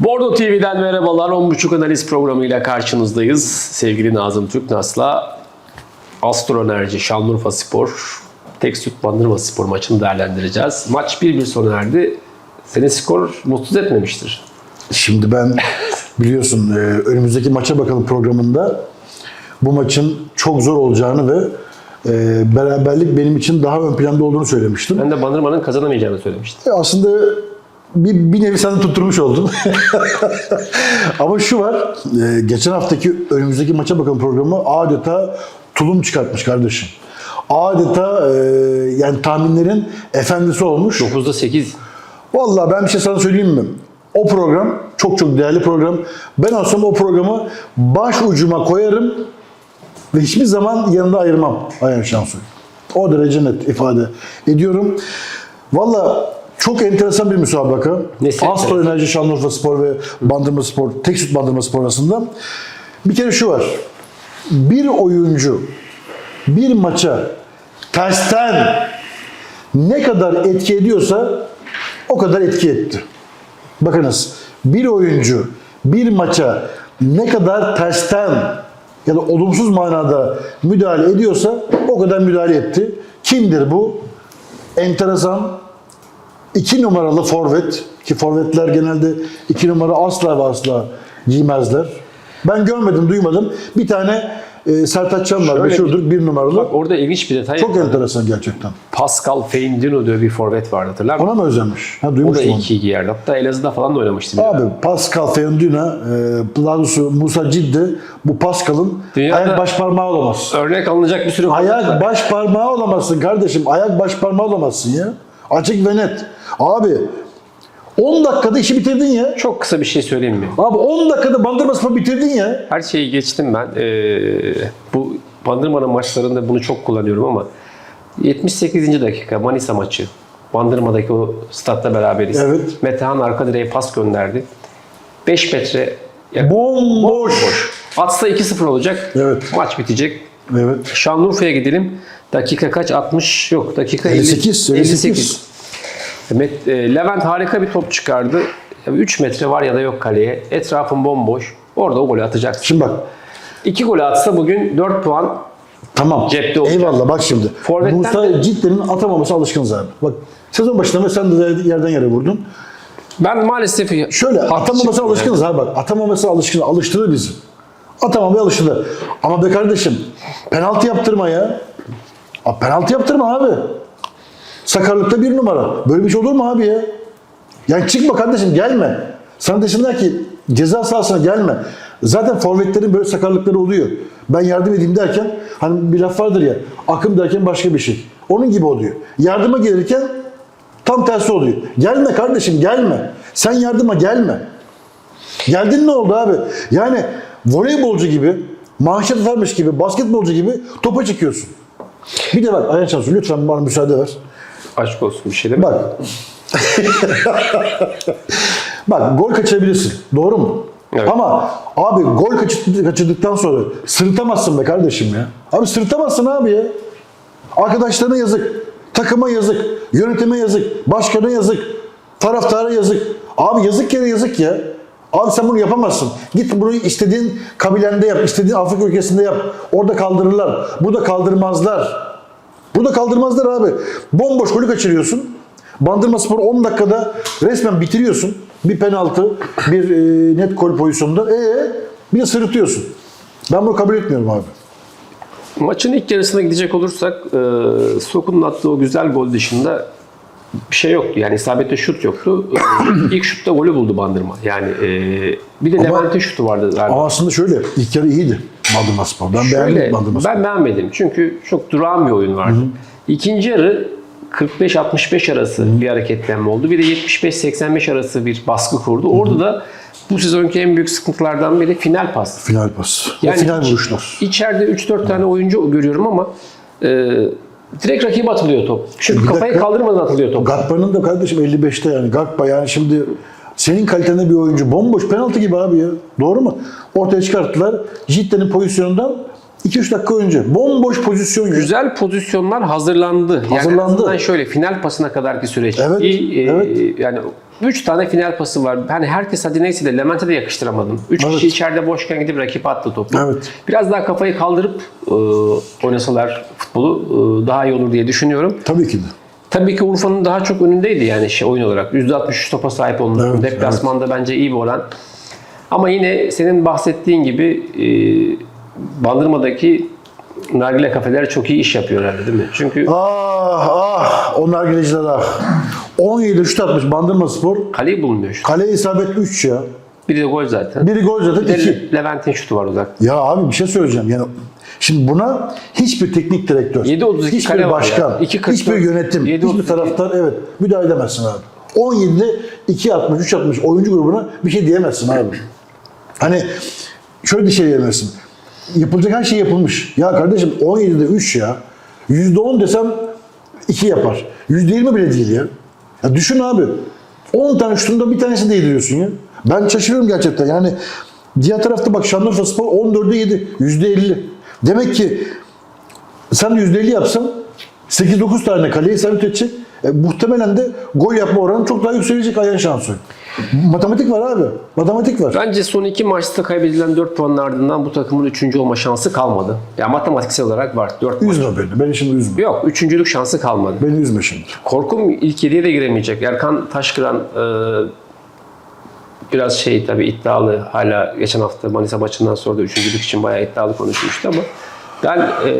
Bordo TV'den merhabalar. 10.30 analiz programıyla karşınızdayız. Sevgili Nazım Türknas'la Astro Enerji, Şanlıurfa Spor, Tek Süt Bandırma Spor maçını değerlendireceğiz. Maç 1-1 sona erdi. Seni skor mutsuz etmemiştir. Şimdi ben biliyorsun e, önümüzdeki maça bakalım programında bu maçın çok zor olacağını ve e, beraberlik benim için daha ön planda olduğunu söylemiştim. Ben de Bandırma'nın kazanamayacağını söylemiştim. E, Aslında bir, bir nevi de tutturmuş oldun. Ama şu var, e, geçen haftaki önümüzdeki maça bakalım programı adeta tulum çıkartmış kardeşim. Adeta e, yani tahminlerin efendisi olmuş. 9'da 8. Vallahi ben bir şey sana söyleyeyim mi? O program çok çok değerli program. Ben olsam o programı baş ucuma koyarım ve hiçbir zaman yanında ayırmam Ayhan Şansoy. O derece net ifade ediyorum. Vallahi çok enteresan bir müsabaka. Nesi Astro? Enerji Şanlıurfa Spor ve Bandırma Spor, Tek Süt Bandırma Spor arasında. Bir kere şu var. Bir oyuncu bir maça tersten ne kadar etki ediyorsa o kadar etki etti. Bakınız bir oyuncu bir maça ne kadar tersten ya da olumsuz manada müdahale ediyorsa o kadar müdahale etti. Kimdir bu? Enteresan iki numaralı forvet ki forvetler genelde iki numara asla ve asla giymezler. Ben görmedim, duymadım. Bir tane e, Sertaç Can var, meşhurdur, bir numaralı. Bak orada ilginç bir detay. Çok var. enteresan gerçekten. Pascal Feindino diye bir forvet vardı hatırlar mısın? Ona mı özenmiş? Ha, O da onu. 2 giyerdi. Hatta Elazığ'da falan da oynamıştı. Abi ara. Pascal Feundina, e, daha doğrusu Musa Ciddi bu Pascal'ın Dünyada- ayak baş parmağı olamaz. Örnek alınacak bir sürü Ayak baş parmağı olamazsın kardeşim. Ayak baş parmağı olamazsın ya. Açık ve net. Abi 10 dakikada işi bitirdin ya. Çok kısa bir şey söyleyeyim mi? Abi 10 dakikada bandırma spor bitirdin ya. Her şeyi geçtim ben. Ee, bu Bandırma'nın maçlarında bunu çok kullanıyorum ama 78. dakika Manisa maçı. Bandırma'daki o statta beraberiz. Evet. Metehan arka direğe pas gönderdi. 5 metre ya, Bomboş. atsa 2-0 olacak. Evet. Maç bitecek. Evet. Şanlıurfa'ya gidelim. Dakika kaç? 60 yok. Dakika 50 58, 58. Met- e, Levent harika bir top çıkardı. 3 metre var ya da yok kaleye. Etrafın bomboş. Orada o golü atacaksın. Şimdi bak 2 gol atsa bugün 4 puan. Tamam. Cepte olacak. Eyvallah bak şimdi. Forvetten Musa Ciddi'nin atamaması alışkınız abi. Bak sezon başında mesela sen de yerden yere vurdun. Ben maalesef Şöyle çıktım alışkınız abi bak. Atamamasına alışkın, alıştırır bizi. Atamamaya alıştırdı. Ama be kardeşim penaltı yaptırma ya. Abi, penaltı yaptırma abi. Sakarlıkta bir numara. Böyle bir şey olur mu abi ya? Yani çıkma kardeşim gelme. Sana desinler ki ceza sahasına gelme. Zaten forvetlerin böyle sakarlıkları oluyor. Ben yardım edeyim derken hani bir laf vardır ya akım derken başka bir şey. Onun gibi oluyor. Yardıma gelirken tam tersi oluyor. Gelme kardeşim gelme. Sen yardıma gelme. Geldin ne oldu abi? Yani voleybolcu gibi, manşet atarmış gibi, basketbolcu gibi topa çıkıyorsun. Bir de bak Ayhan Şansu lütfen bana müsaade ver. aşk olsun bir şey değil mi? Bak. Bak gol kaçırabilirsin. Doğru mu? Evet. Ama abi gol kaçır- kaçırdıktan sonra sırıtamazsın be kardeşim ya. Abi sırıtamazsın abi ya. Arkadaşlarına yazık. Takıma yazık. Yönetime yazık. Başkana yazık. Taraftara yazık. Abi yazık yere yazık ya. Abi sen bunu yapamazsın. Git bunu istediğin kabilende yap. istediğin Afrika ülkesinde yap. Orada kaldırırlar. Burada kaldırmazlar. Burada kaldırmazlar abi. Bomboş golü kaçırıyorsun. Bandırma Spor 10 dakikada resmen bitiriyorsun. Bir penaltı, bir e, net gol pozisyonunda. Ee, bir de sırıtıyorsun. Ben bunu kabul etmiyorum abi. Maçın ilk yarısına gidecek olursak e, Sokun'un attığı o güzel gol dışında bir şey yoktu. Yani isabetli şut yoktu. ilk şutta golü buldu Bandırma. Yani e, bir de Levent'in şutu vardı galiba. Ama aslında şöyle, ilk yarı iyiydi Bandırma Spor. Ben Şöyle, beğendim Bandırma Spor. ben beğenmedim. Çünkü çok durağan bir oyun vardı. İkinci yarı 45-65 arası bir hareketlenme oldu. Bir de 75-85 arası bir baskı kurdu. Orada da bu sezonki en büyük sıkıntılardan biri final pas. Final pas. Yani o final vuruşlar. İçeride 3-4 tane oyuncu görüyorum ama e, direkt rakibe atılıyor top. Çünkü Bir kafayı dakika. kaldırmadan atılıyor top. Gakpa'nın da kardeşim 55'te yani. Gakpa yani şimdi senin kalitende bir oyuncu bomboş penaltı gibi abi ya. Doğru mu? Ortaya çıkarttılar. Jitte'nin pozisyonundan 2-3 dakika önce. Bomboş pozisyon. ya. Güzel pozisyonlar hazırlandı. Yani Hazırlandı. azından şöyle final pasına kadarki süreç. Evet, İyi, e, evet. Yani 3 tane final pası var. Hani herkes hadi neyse de Levent'e de yakıştıramadım. 3 Evet. kişi içeride boşken gidip rakip attı topu. Evet. Biraz daha kafayı kaldırıp e, oynasalar futbolu e, daha iyi olur diye düşünüyorum. Tabii ki de. Tabii ki Urfa'nın daha çok önündeydi yani şey oyun olarak. %63 topa sahip olması. Evet, Deplasmanda bence iyi bir oran. Ama yine senin bahsettiğin gibi e, Bandırma'daki nargile kafeler çok iyi iş yapıyor herhalde değil mi? Çünkü Ah ah o nargileciler ah. 17 şut atmış Bandırma Spor. kaleyi bulmuyor şu. Kale isabet 3 ya. Biri de gol zaten. Biri gol Bir zaten de 2. Levent'in şutu var uzak. Ya abi bir şey söyleyeceğim. Yani şimdi buna hiçbir teknik direktör, 7.32 hiçbir kale var başkan, ya. 2.44, hiçbir yönetim, 7.32. hiçbir taraftar evet müdahale edemezsin abi. 17'de 2 atmış, 3 atmış oyuncu grubuna bir şey diyemezsin abi. Hani şöyle bir şey diyemezsin. Yapılacak her şey yapılmış. Ya kardeşim 17'de 3 ya. %10 desem 2 yapar. %20 bile değil ya. Ya düşün abi. 10 tane şutunda bir tanesi değdiriyorsun ya. Ben şaşırıyorum gerçekten. Yani diğer tarafta bak Şanlıurfa Spor 14'de 7. %50. Demek ki sen %50 yapsan 8-9 tane kaleye isabet edecek. E, muhtemelen de gol yapma oranı çok daha yükselecek ayağın şansı. Matematik var abi. Matematik var. Bence son iki maçta kaybedilen 4 puanın ardından bu takımın 3. olma şansı kalmadı. Ya matematiksel olarak var. 4 maç. Üzme beni. Beni şimdi üzme. Yok, üçüncülük şansı kalmadı. Beni üzme şimdi. Korkum ilk 7'ye de giremeyecek. Erkan Taşkıran e, biraz şey tabii iddialı. Hala geçen hafta Manisa maçından sonra da üçüncülük için bayağı iddialı konuşmuştu ama ben e,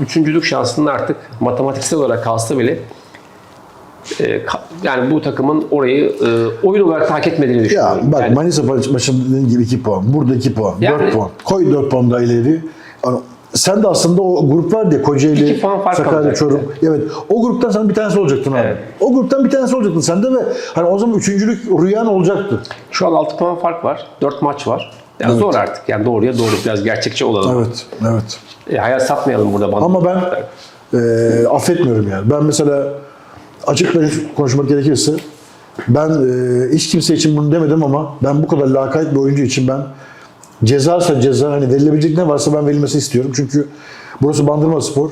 üçüncülük şansının artık matematiksel olarak kalsa bile yani bu takımın orayı e, oyun olarak hak etmediğini Ya düşünüyorum. bak Yani Manisa maçında dediğin gibi 2 puan. Burada 2 puan. Yani- 4 puan. Koy 4 puan daha ileri. Sen de aslında o grup var diye Kocaeli, Sakarya. Çorum. Evet. O gruptan sen bir tanesi olacaktın abi. Evet. O gruptan bir tanesi olacaktın sen de ve hani o zaman üçüncülük rüyan olacaktı. şu an 6 puan fark var. 4 maç var. Yani Evet. zor artık. Yani doğruya doğru biraz gerçekçi olalım. Evet. Evet. E, hayal satmayalım burada. bana. Ama ben e, affetmiyorum yani. Ben mesela açık ve konuşmak gerekirse ben e, hiç kimse için bunu demedim ama ben bu kadar lakayt bir oyuncu için ben cezarsa ceza hani verilebilecek ne varsa ben verilmesini istiyorum. Çünkü burası Bandırma Spor.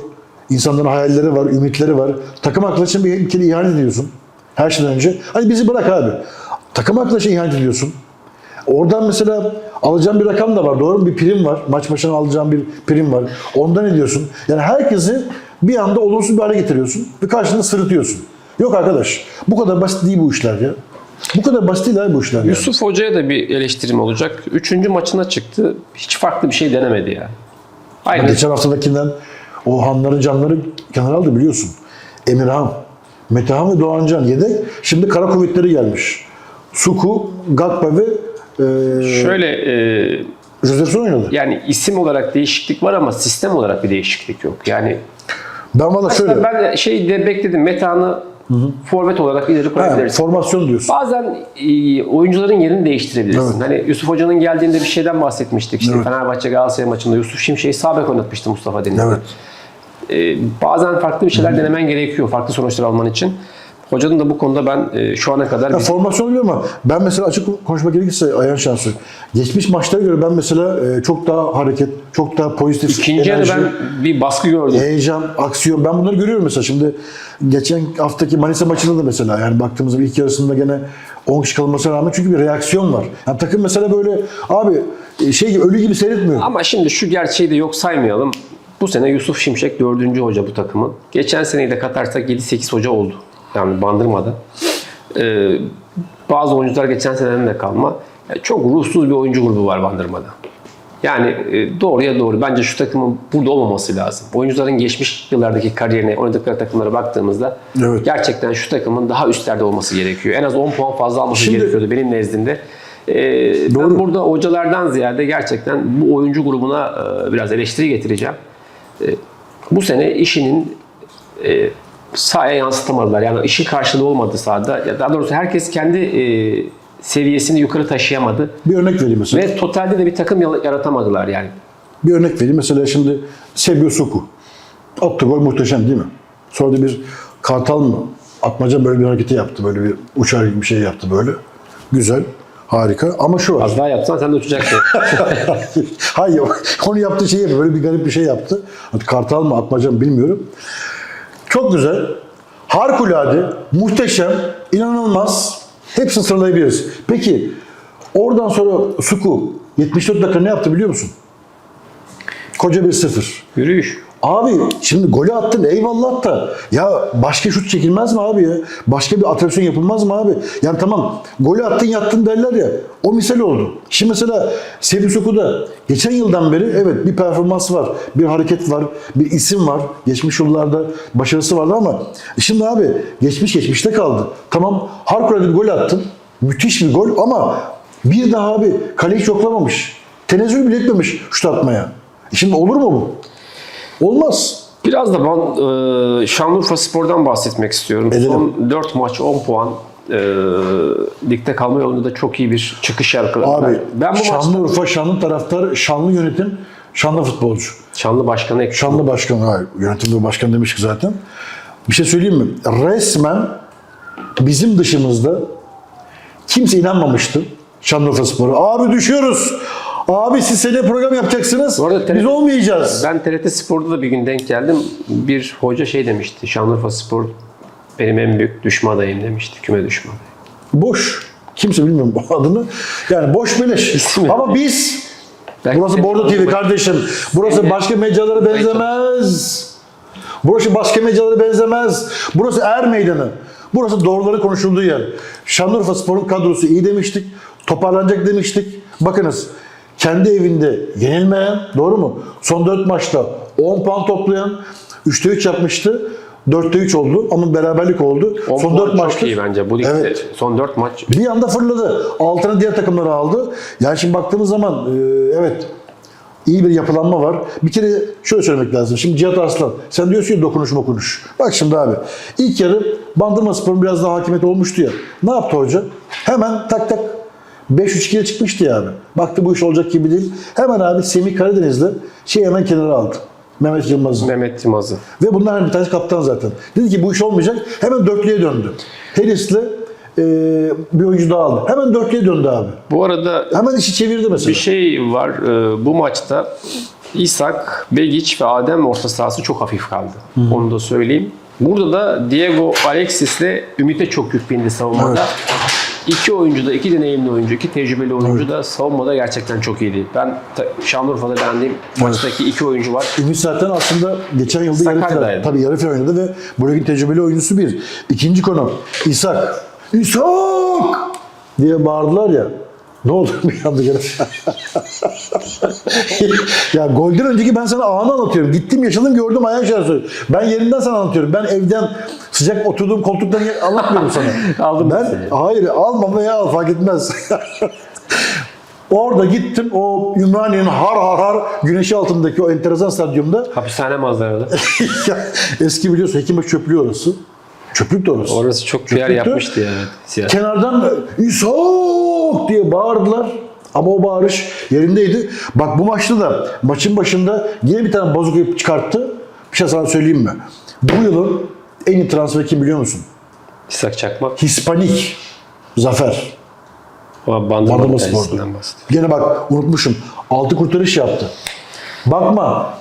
İnsanların hayalleri var, ümitleri var. Takım arkadaşına bir, kere ihanet ediyorsun. Her şeyden önce. Hani bizi bırak abi. Takım arkadaşına ihanet ediyorsun. Oradan mesela alacağım bir rakam da var. Doğru mu? Bir prim var. Maç başına alacağım bir prim var. Ondan ne diyorsun? Yani herkesi bir anda olumsuz bir hale getiriyorsun ve karşında sırıtıyorsun. Yok arkadaş. Bu kadar basit değil bu işler ya. Bu kadar basit değil abi bu işler. yani. Yusuf Hoca'ya da bir eleştirim olacak. Üçüncü maçına çıktı. Hiç farklı bir şey denemedi ya. Aynı. Geçen haftadakinden o hanların canları kenara aldı biliyorsun. Emirhan, Metehan ve Doğancan yedek. Şimdi kara kuvvetleri gelmiş. Suku, Gakpa ve e, Şöyle e, Josefson oynadı. yani isim olarak değişiklik var ama sistem olarak bir değişiklik yok. Yani Ben valla şöyle. ben şey de bekledim. Metan'ı forvet olarak ileri Ha, koyabiliriz. formasyon diyorsun. Bazen e, oyuncuların yerini değiştirebilirsin. Evet. Hani Yusuf Hoca'nın geldiğinde bir şeyden bahsetmiştik. İşte Evet. Fenerbahçe Galatasaray maçında Yusuf Şimşek'i sağ bek oynatmıştı Mustafa Denizli. Evet. E, bazen farklı bir şeyler denemen gerekiyor farklı sonuçlar alman için. Hocanın da bu konuda ben e, şu ana kadar Ya bir- formasyon biliyorum ama ben mesela açık konuşmak gerekirse Ayhan Şansı. Geçmiş maçlara göre ben mesela e, çok daha hareket, çok daha pozitif ikinci enerji, ben bir baskı gördüm. heyecan, aksiyon. Ben bunları görüyorum mesela. Şimdi geçen haftaki Manisa maçında da mesela yani baktığımızda ilk yarısında gene 10 kişi kalmasına rağmen çünkü bir reaksiyon var. Yani takım mesela böyle abi e, şey gibi ölü gibi seyretmiyor. Ama şimdi şu gerçeği de yok saymayalım. Bu sene Yusuf Şimşek dördüncü hoca bu takımın. Geçen seneyi de katarsak 7-8 hoca oldu. Yani bandırmada. Ee, bazı oyuncular geçen seneden de kalma. Yani çok ruhsuz bir oyuncu grubu var bandırmada. Yani e, doğruya doğru. Bence şu takımın burada olmaması lazım. Oyuncuların geçmiş yıllardaki kariyerine, oynadıkları takımlara baktığımızda Evet. gerçekten şu takımın daha üstlerde olması gerekiyor. En az 10 puan fazla alması Şimdi- gerekiyordu benim nezdimde. Ee, Doğru. ben burada hocalardan ziyade gerçekten bu oyuncu grubuna e, biraz eleştiri getireceğim. E, bu sene işinin e, sahaya yansıtamadılar. Yani işin karşılığı olmadı sahada. Ya daha doğrusu herkes kendi e, seviyesini yukarı taşıyamadı. Bir örnek vereyim mesela. Ve totalde de bir takım yaratamadılar yani. Bir örnek vereyim. Mesela şimdi Sebio Suku. Attı gol muhteşem değil mi? Sonra da bir kartal mı? Atmaca böyle bir hareketi yaptı. Böyle bir uçar gibi bir şey yaptı böyle. Güzel. Harika. Ama şu var. Az daha yapsan sen de uçacaksın. Hayır. Onu yaptığı şey yapıyor. Böyle bir garip bir şey yaptı. Kartal mı atmaca mı bilmiyorum. Çok güzel. Harikulade. Muhteşem. inanılmaz. Hepsini sıralayabiliriz. Peki oradan sonra Suku 74 dakika ne yaptı biliyor musun? Koca bir sıfır. Yürüyüş. Abi şimdi golü attın eyvallah da ya başka şut çekilmez mi abi ya? Başka bir atraksiyon yapılmaz mı abi? Yani tamam golü attın yattın derler ya o misal oldu. Şimdi mesela Sebi Soku'da geçen yıldan beri evet bir performans var, bir hareket var, bir isim var. Geçmiş yıllarda başarısı vardı ama şimdi abi geçmiş geçmişte kaldı. Tamam harikulade bir gol attın. Müthiş bir gol ama bir daha abi kaleyi hiç yoklamamış. Tenezzül bile etmemiş şut atmaya. E Şimdi olur mu bu? Olmaz. Biraz da ben e, Şanlıurfa Spor'dan bahsetmek istiyorum. Edelim. Son 4 maç 10 puan. E, ligde kalma yolunda da çok iyi bir çıkış yakaladı. Abi ben, bu maçta Şanlıurfa, Şanlı taraftar, Şanlı yönetim, Şanlı futbolcu. Şanlı Başkanı ekledim. Şanlı başkan, hayır yönetimde başkan demiştik zaten. Bir şey söyleyeyim mi? Resmen bizim dışımızda kimse inanmamıştı Şanlıurfa Spor'a. Abi düşüyoruz. Abi siz seneye program yapacaksınız. Bu arada Biz olmayacağız. Ben TRT Spor'da da bir gün denk geldim. Bir hoca şey demişti. Şanlıurfa Spor benim en büyük düşman adayım demişti. Küme düşmanı. Boş. Kimse bilmiyor bu adını. Yani boş beleş. İsmi. Ama biz Belki Burası Bordo TV kardeşim. Burası başka mecralara benzemez. Burası başka mecralara benzemez. Burası er meydanı. Burası doğruları konuşulduğu yer. Şanlıurfa Spor'un kadrosu iyi demiştik. Toparlanacak demiştik. Bakınız kendi evinde yenilmeyen, doğru mu? Son 4 maçta 10 puan toplayan, 3'te 3 yapmıştı. 4'te 3 oldu ama beraberlik oldu. 10 Son puan 4 çok maçta. iyi bence. Bu ligde Evet. son 4 maç Bir anda fırladı. Altına diğer takımları aldı. Yani şimdi baktığımız zaman e, evet iyi bir yapılanma var. Bir kere şöyle söylemek lazım. Şimdi Cihat Arslan sen diyorsun ya dokunuş dokunuş. Bak şimdi abi ilk yarı Bandırma Spor'un biraz daha hakimiyeti olmuştu ya. Ne yaptı hoca? Hemen tak tak 5-3-2'ye çıkmıştı ya abi. Baktı bu iş olacak gibi değil. Hemen abi Semih Karadeniz'le şey hemen kenara aldı. Mehmet Yılmaz'ı. Mehmet Yılmaz'ı. Ve bunlar bir tanesi kaptan zaten. Dedi ki bu iş olmayacak. Hemen dörtlüye döndü. Harris'le e, bir oyuncu daha aldı. Hemen dörtlüye döndü abi. Bu arada Hemen işi çevirdi mesela. bir şey var. Ee, Bu maçta İshak, Begiç ve Adem orta sahası çok hafif kaldı. Onu da söyleyeyim. Burada da Diego Alexis'le Ümit'e çok yük bindi savunmada. İki oyuncu da, iki deneyimli oyuncu, iki tecrübeli oyuncu da savunmada gerçekten çok iyiydi. Ben ta- Şanlıurfa'da beğendiğim maçtaki iki oyuncu var. Ümit zaten aslında geçen yılda yarı final, Sakarya'daydı. tabii yarı final oynadı ve bu ligin tecrübeli oyuncusu bir. İkinci konu İshak. İshak! diye bağırdılar ya. Ne oldu bir anda gene? ya golden önceki ben sana anı anlatıyorum. Gittim yaşadım gördüm ayağı şarjı. Ben yerinden sana anlatıyorum. Ben evden sıcak oturduğum koltuktan anlatmıyorum sana. Aldım ben. seni. Hayır alma veya al fark etmez. Orada gittim o Ümraniye'nin har har har güneşi altındaki o enteresan stadyumda Hapishane manzaralı. eski biliyorsun Hekimbaşı çöplüğü orası. Çöplük de orası. Orası çok PR yapmıştı ya. Siyasi. Kenardan İshak diye bağırdılar. Ama o bağırış yerindeydi. Bak bu maçta da maçın başında yine bir tane bazuka çıkarttı. Bir şey sana söyleyeyim mi? Bu yılın en iyi transferi kim biliyor musun? İshak Çakmak. Hispanik Zafer. Bandırma Bandırma bahsediyor. Gene bak unutmuşum. Altı kurtarış yaptı. Bakma.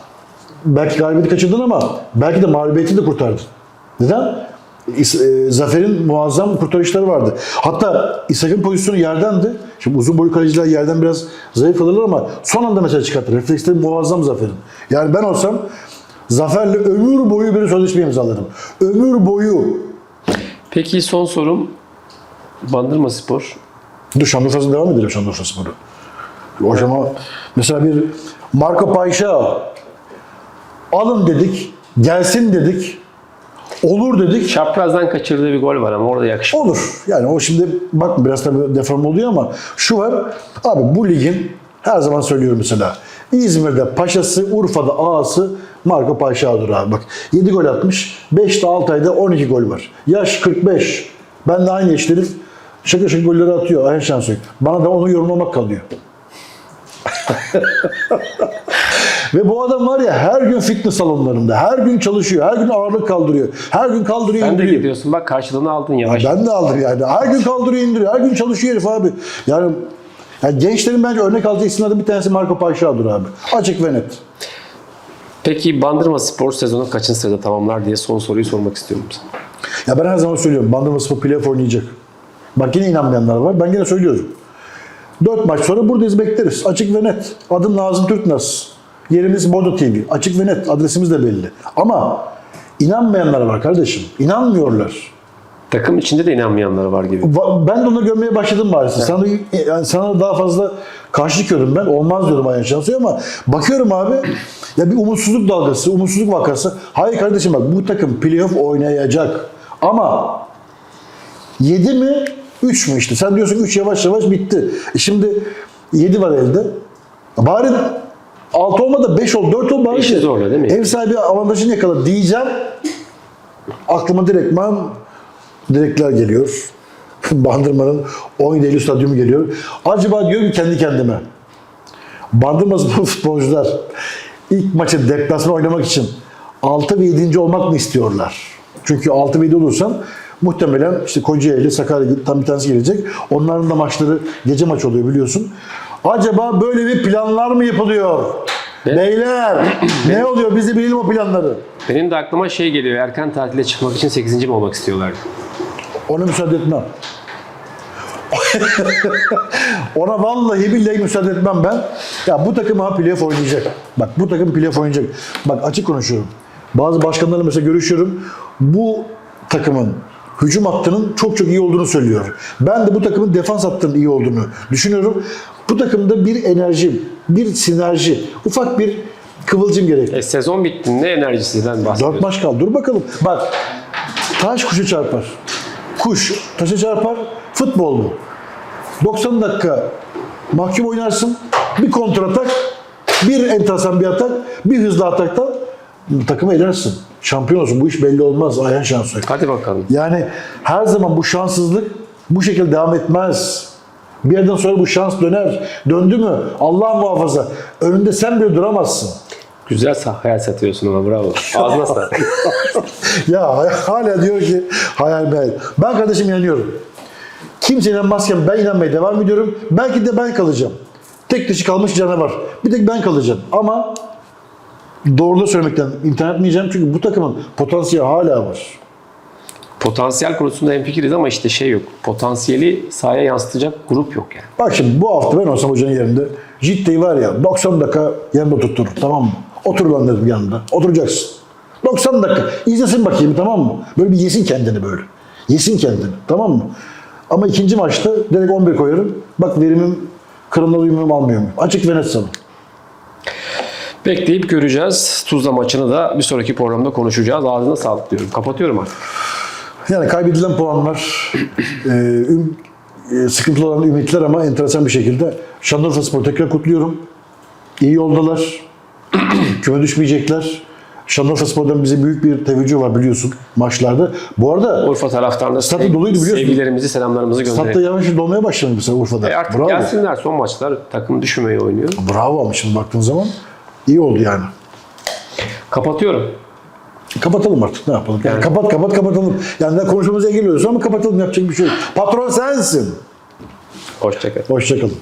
Belki galibiyeti kaçırdın ama belki de mağlubiyeti de kurtardın. Neden? E, Zafer'in muazzam kurtarışları vardı. Hatta İshak'ın pozisyonu yerdendi. Şimdi uzun boylu kaleciler yerden biraz zayıf kalırlar ama son anda mesela çıkarttı. Refleksleri muazzam Zafer'in. Yani ben olsam Zafer'le ömür boyu bir sözleşme imzalarım. Ömür boyu. Peki son sorum. Bandırma Spor. Dur Şanlıurfa'ya devam edelim Şanlıurfa Sporu. Hocama mesela bir Marco Paşa alın dedik, gelsin dedik, olur dedik. Çaprazdan kaçırdığı bir gol var ama orada yakışık. Olur. Yani o şimdi bak biraz tabii deform oluyor ama şu var. Abi bu ligin her zaman söylüyorum mesela. İzmir'de paşası, Urfa'da ağası Marco Paşa'dır abi. Bak 7 gol atmış. 5'te Altay'da 12 gol var. Yaş 45. Ben de aynı yaşlarım. Şaka şaka golleri atıyor. Ayhan Şensoy. Bana da onu yorumlamak kalıyor. Ve bu adam var ya her gün fitness salonlarında, her gün çalışıyor, her gün ağırlık kaldırıyor, her gün kaldırıyor, Sen de indiriyor. gidiyorsun bak karşılığını aldın yavaş. Ben de aldım yani. Her gün kaldırıyor, indiriyor. Her gün çalışıyor herif abi. Yani, yani gençlerin bence örnek alacağı isimlerden bir tanesi Marco Paşa'dır abi. Açık ve net. Peki Bandırma Spor sezonu kaçıncı sırada tamamlar diye son soruyu sormak istiyorum sana. Ya ben her zaman söylüyorum. Bandırma Spor playoff oynayacak. Bak yine inanmayanlar var. Ben yine söylüyorum. Dört maç sonra buradayız bekleriz. Açık ve net. Adım Nazım Türknaz. Yerimiz Bodo TV. Açık ve net. Adresimiz de belli. Ama inanmayanlar var kardeşim. İnanmıyorlar. Takım içinde de inanmayanlar var gibi. Ben de onu görmeye başladım maalesef. Sana, yani sana daha fazla karşı çıkıyorum ben. Olmaz diyorum Ayhan Şansoy ama bakıyorum abi ya bir umutsuzluk dalgası, umutsuzluk vakası. Hayır kardeşim bak bu takım playoff oynayacak. Ama 7 mi 3 mü işte? Sen diyorsun 3 yavaş yavaş bitti. E şimdi 7 var elde. Bari 6 olmadı 5 ol 4 ol bari. Beşi zorla değil mi? Ev sahibi avantajını yakala diyeceğim. Aklıma direktman direkler geliyor. Bandırma'nın 17 Eylül stadyumu geliyor. Acaba diyorum ki kendi kendime. Bandırma futbolcular ilk maçı deplasman oynamak için 6 ve 7. olmak mı istiyorlar? Çünkü 6 ve 7 olursan muhtemelen işte Kocaeli, Sakarya tam bir tanesi gelecek. Onların da maçları gece maç oluyor biliyorsun. Acaba böyle bir planlar mı yapılıyor? Ne? Beyler ne oluyor? Biz de bilelim o planları. Benim de aklıma şey geliyor. Erken tatile çıkmak için 8. mi olmak istiyorlar? Ona müsaade etmem. Ona vallahi billahi müsaade etmem ben. Ya bu takım ha playoff oynayacak. Bak bu takım playoff oynayacak. Bak açık konuşuyorum. Bazı başkanlarla mesela görüşüyorum. Bu takımın hücum hattının çok çok iyi olduğunu söylüyor. Ben de bu takımın defans hattının iyi olduğunu düşünüyorum. Bu takımda bir enerji, bir sinerji, ufak bir kıvılcım gerekli. E, sezon bittiğinde enerjisinden Dört bahsediyorsun. maç kaldı. Dur bakalım. Bak. Taş kuşu çarpar. Kuş taşa çarpar. Futbol bu. 90 dakika mahkum oynarsın. Bir kontratak, bir enteresan bir atak, bir hızlı ataktan takımı elersin. Şampiyon olsun. Bu iş belli olmaz. Ayhan Şansoy. Hadi bakalım. Yani her zaman bu şanssızlık bu şekilde devam etmez. Bir yerden sonra bu şans döner. Döndü mü? Allah muhafaza. Önünde sen bile duramazsın. Güzel hayal satıyorsun ama bravo. Ağzına sağlık. Ya hala diyor ki hayal ben. Ben kardeşim inanıyorum. Kimse inanmazken ben inanmaya devam ediyorum. Belki de ben kalacağım. Tek dişi kalmış canavar. Bir tek ben kalacağım. Ama doğru da söylemekten imtina etmeyeceğim. Çünkü bu takımın potansiyeli hala var. Potansiyel konusunda hemfikiriz ama işte şey yok. Potansiyeli sahaya yansıtacak grup yok yani. Bak şimdi bu hafta ben olsam hocanın yerinde ciddi var ya 90 dakika yanında oturtur tamam mı? Otur lan dedim yanında. Oturacaksın. 90 dakika. İzlesin bakayım tamam mı? Böyle bir yesin kendini böyle. Yesin kendini tamam mı? Ama ikinci maçta direkt 11 koyarım. Bak verimim kırılma uyumum almıyor muyum? Açık ve net salın. Bekleyip göreceğiz. Tuzla maçını da bir sonraki programda konuşacağız. Ağzına sağlık diyorum. Kapatıyorum artık. Yani kaybedilen puanlar, e, e, sıkıntılı olan ümitler ama enteresan bir şekilde Şanlıurfa Spor tekrar kutluyorum. İyi yoldalar. Küme düşmeyecekler. Şanlıurfa Spor'dan bize büyük bir teveccüh var biliyorsun maçlarda. Bu arada Urfa taraftarına Stadı sev- doluydu biliyorsun. sevgilerimizi, selamlarımızı statta gönderelim. yavaş yavaş dolmaya başladı mesela Urfa'da. E artık Bravo. gelsinler son maçlar. Takım düşmemeye oynuyor. Bravo ama şimdi baktığın zaman iyi oldu yani. Kapatıyorum. Kapatalım artık ne yapalım. Yani Yani- kapat kapat kapatalım. Yani ne konuşmamıza geliyoruz ama kapatalım yapacak bir şey yok. Patron sensin. Hoşçakalın. Hoşçakalın.